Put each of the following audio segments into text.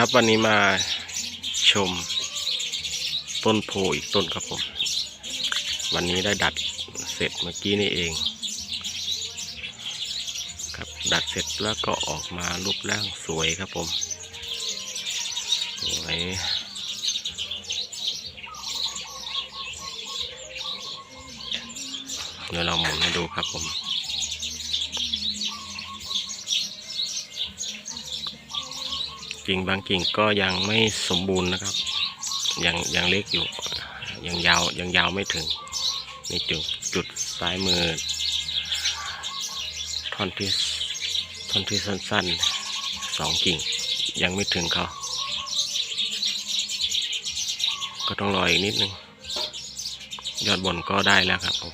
ครับวันนี้มาชม ต้นโพอีกต้นครับผม วันนี้ได้ดัดเสร็จเมื่อกี้นี่เอง ครับดัดเสร็จแล้วก็ออกมารูปร่างสวยครับผมสวยเดี๋ยวเราหมุนให้ดูครับผม กิ่งบางกิ่งก็ยังไม่สมบูรณ์นะครับ ยังยังเล็กอยู่ ยังยาวยังยาวไม่ถึงนี่จุดจุดซ้ายมือ ท่อนที่ท่อนที่สั้นๆสองกิ่ง ยังไม่ถึงเขา ก็ต้องรออีกนิดนึง ยอดบนก็ได้แล้วครับผม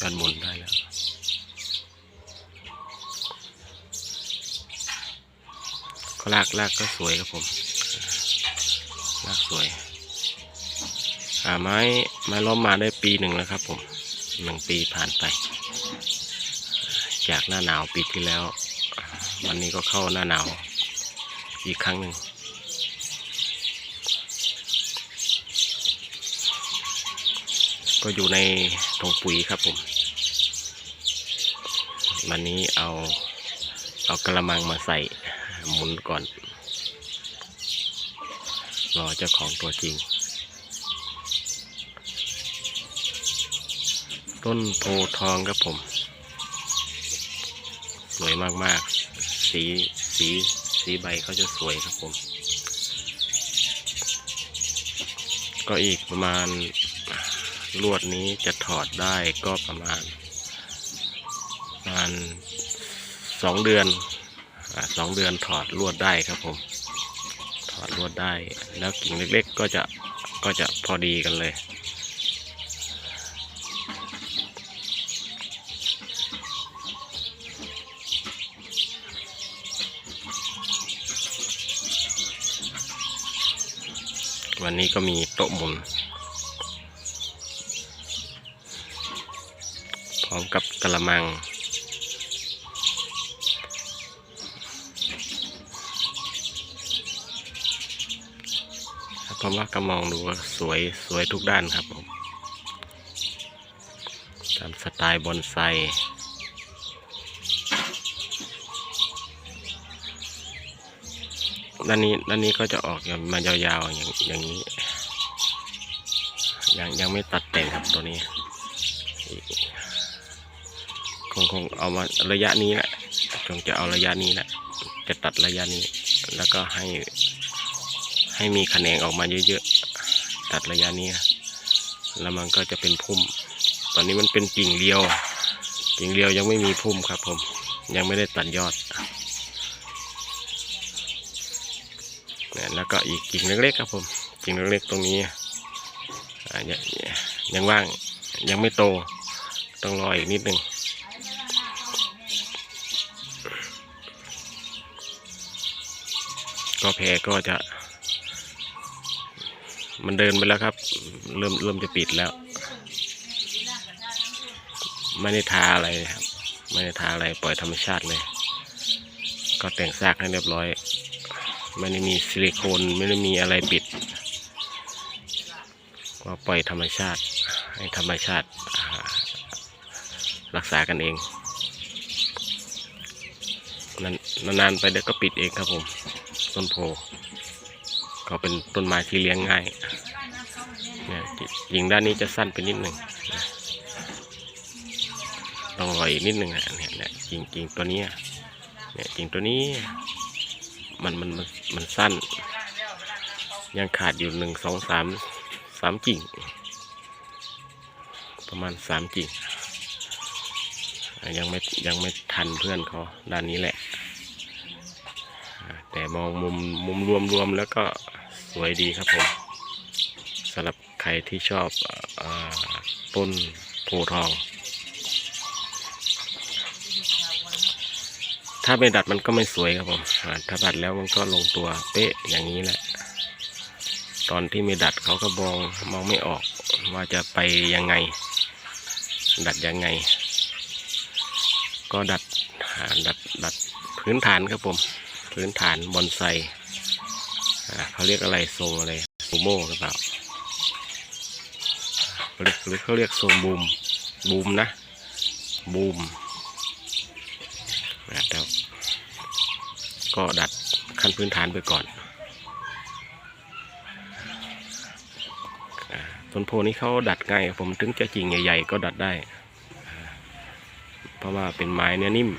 ยอดบนได้แล้ว ลากลากก็สวยครับผมลากสวยอ่าไม้ไม้ล้อมมาได้ปีหนึ่งแล้วครับผมหนึ่งปีผ่านไป จากหน้าหนาวปีที่แล้ว วันนี้ก็เข้าหน้าหนาว อีกครั้งหนึ่งก็อยู่ในถุงปุ๋ยครับผม วันนี้เอาเอากระมังมาใส่ หมุนก่อน รอเจ้าของตัวจริง ต้นโพทองครับผม สวยมากๆ สีสีสีใบเขาจะสวยครับผม ก็อีกประมาณลวดนี้จะถอดได้ก็ประมาณประมาณสองเดือน สองเดือนถอดลวดได้ครับผม ถอดลวดได้ แล้วกิ่งเล็กๆก็จะก็จะพอดีกันเลย วันนี้ก็มีโต๊ะหมุนพร้อมกับกระมัง ผมว่าก็มองดูสวยสวยทุกด้านครับผมตามสไตล์บอนไซด้านนี้ด้านนี้ก็จะออกมายาวๆอย่างอย่างนี้ ยังยังไม่ตัดแต่งครับตัวนี้คงคงเอามาระยะนี้แหละคงจะเอาระยะนี้แหละจะตัดระยะนี้ แล้วก็ให้ ให้มีแขนงออกมาเยอะๆ ตัดระยะนี้ แล้วมันก็จะเป็นพุ่ม ตอนนี้มันเป็นกิ่งเดียว กิ่งเดียวยังไม่มีพุ่มครับผม ยังไม่ได้ตัดยอดนี่แล้วก็อีกกิ่งเล็กๆครับผม กิ่งเล็กๆตรงนี้ยังยังว่างยังไม่โต ต้องรออีกนิดนึงก็แพรก็จะ มันเดินไปแล้วครับ เริ่มเริ่มจะปิดแล้ว ไม่ได้ทาอะไรครับ ไม่ได้ทาอะไรปล่อยธรรมชาติเลย ก็แต่งซากให้เรียบร้อย ไม่ได้มีซิลิโคนไม่ได้มีอะไรปิดก็ปล่อยธรรมชาติ ให้ธรรมชาติรักษากันเองนานนานๆไปเดี๋ยวก็ปิดเองครับผมต้นโพ ก็เป็นต้นไม้ที่เลี้ยงง่ายเนี่ยยิงด้านนี้จะสั้นไปนิดหนึ่งนะต้องรออีกนิดหนึ่งอะเนี่ยเนี่ยจริงจริงตัวนี้เนี่ยจริงตัวนี้ มันมันมันมันสั้น ยังขาดอยู่หนึ่งสองสามสามกิ่ง ประมาณสามกิ่งยังไม่ยังไม่ทันเพื่อนเขาด้านนี้แหละ แต่มองมุมมุมรวมรวมๆแล้วก็ วยดีครับผมสำหรับใครที่ชอบอต้นโพทอง ถ้าไม่ดัดมันก็ไม่สวยครับผมถ้าดัดแล้วมันก็ลงตัวเป๊ะอย่างนี้แหละ ตอนที่ไม่ดัดเขาก็มองมองไม่ออกว่าจะไปยังไง ดัดยังไง ก็ดัดหาดัดดัดพื้นฐานครับผม พื้นฐานบอนไซ เขาเรียกอะไรทรงอะไรซูโม่หรือเปล่าหรือเขาเรียกทรงบูมบูมนะบูมนะแต่ก็ดัดขั้นพื้นฐานไปก่อนต้นโพนี้เขาดัดง่ายผมถึงจะจริงใหญ่ๆ ก็ดัดได้ เพราะว่าเป็นไม้เนื้อนิ่ม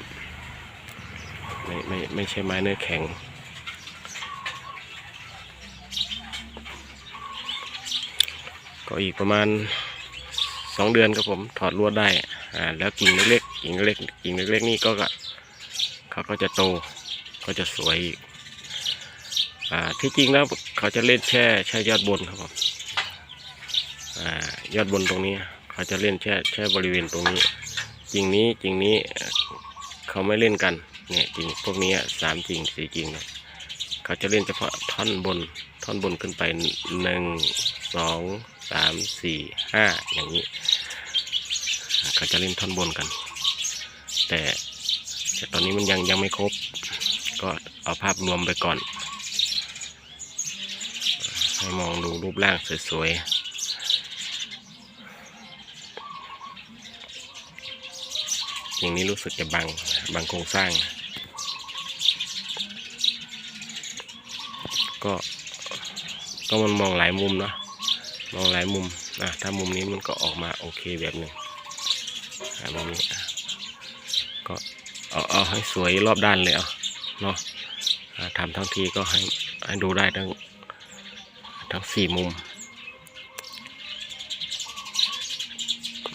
ไม่ไม่ไม่ใช่ไม้เนื้อแข็ง ก็อีกประมาณสองเดือนครับผมถอดลวดได้อ่าแล้วกิ่งเล็กๆกิ่งเล็กกิ่งเล็กๆนี่ก็เขาก็จะโตก็จะสวยอีกอ่าที่จริงแล้วเขาจะเล่นแช่แช่ยอดบนครับผมอ่ายอดบนตรงนี้ เขาจะเล่นแช่แช่บริเวณตรงนี้จริงนี้จริงนี้เขาไม่เล่นกันเนี่ยจริงพวกนี้สามจริงสี่จริงเนี่ยเขาจะเล่นเฉพาะท่อนบนท่อนบนขึ้นไปหนึ่งสอง สามสี่ห้าอย่างนี้เขาจะเล่นท่อนบนกัน แต่แต่ตอนนี้มันยังยังไม่ครบ ก็เอาภาพรวมไปก่อน ให้มองดูรูปร่างสวยๆ อย่างนี้รู้สึกจะบังบังโครงสร้าง ก็ก็มันมองหลายมุมเนาะ มองหลายมุมนะถ้ามุมนี้มันก็ออกมาโอเคแบบหนึ่งอะมุมนี้ก็เอาเอาให้สวยรอบด้านเลยเอาเนาะทำทั้งทีก็ให้ให้ดูได้ทั้งทั้งสี่มุม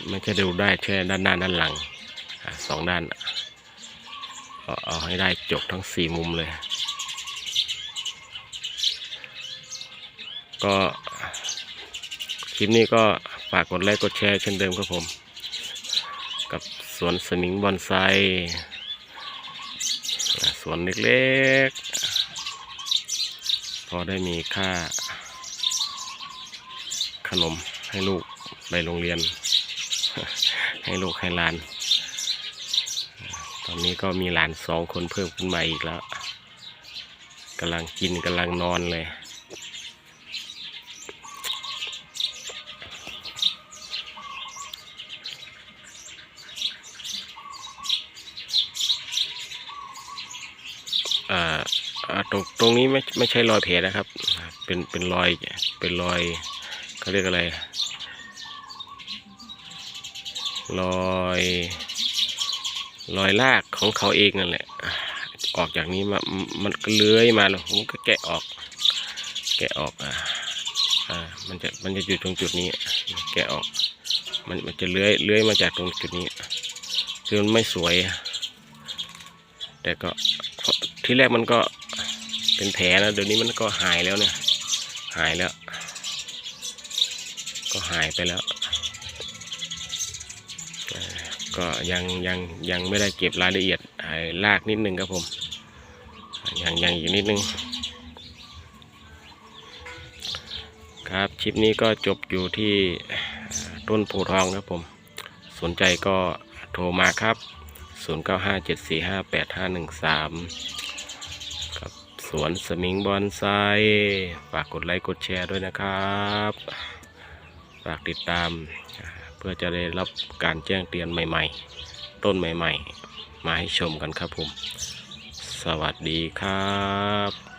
ไม่ใช่ดูได้แค่ด้านหน้าด้านหลังสองด้านเอาเอาให้ได้จบทั้งสี่มุมเลย ก็ ลิปนี้ก็ฝากกดไลค์กดแชร์เช่นเดิมครับผม กับสวนสมิงบอนไซสวนเล็กๆ พอได้มีค่า ขนมให้ลูกไปโรงเรียน ให้ลูกให้หลาน ตอนนี้ก็มีหลานสองคนเพิ่มขึ้นมาอีกแล้วกำลังกินกำลังนอนเลย อ่าอ่า ตรงตรงนี้ไม่ไม่ใช่รอยแผลนะครับ เป็นเป็นรอยเป็นรอยเขาเรียกอะไรรอยรอยลากของเขาเองนั่นแหละ ออกจากนี้มามันก็เลื้อยมาแล้วผมก็แกะออก แกะออกอ่าอ่ามันจะมันจะอยู่ตรงจุดนี้ แกะออก มันมันจะเลื้อยเลื้อยมาจากตรงจุดนี้คือมันไม่สวย แต่ก็ที่แรกมันก็ เป็นแผลนะเดี๋ยวนี้มันก็หายแล้วเนี่ย หายแล้ว ก็หายไปแล้ว ก็ยังยังยังไม่ได้เก็บรายละเอียดลากนิดนึงครับผม ยังยังอีกนิดนึง ครับคลิปนี้ก็จบอยู่ที่ต้นโพทองครับผม สนใจก็โทรมาครับ 0957458513 สวนสมิงบอนไซฝากกดไลค์กดแชร์ด้วยนะครับ ฝากติดตามเพื่อจะได้รับการแจ้งเตือนใหม่ ๆ ต้นใหม่ ๆ มาให้ชมกันครับผม สวัสดีครับ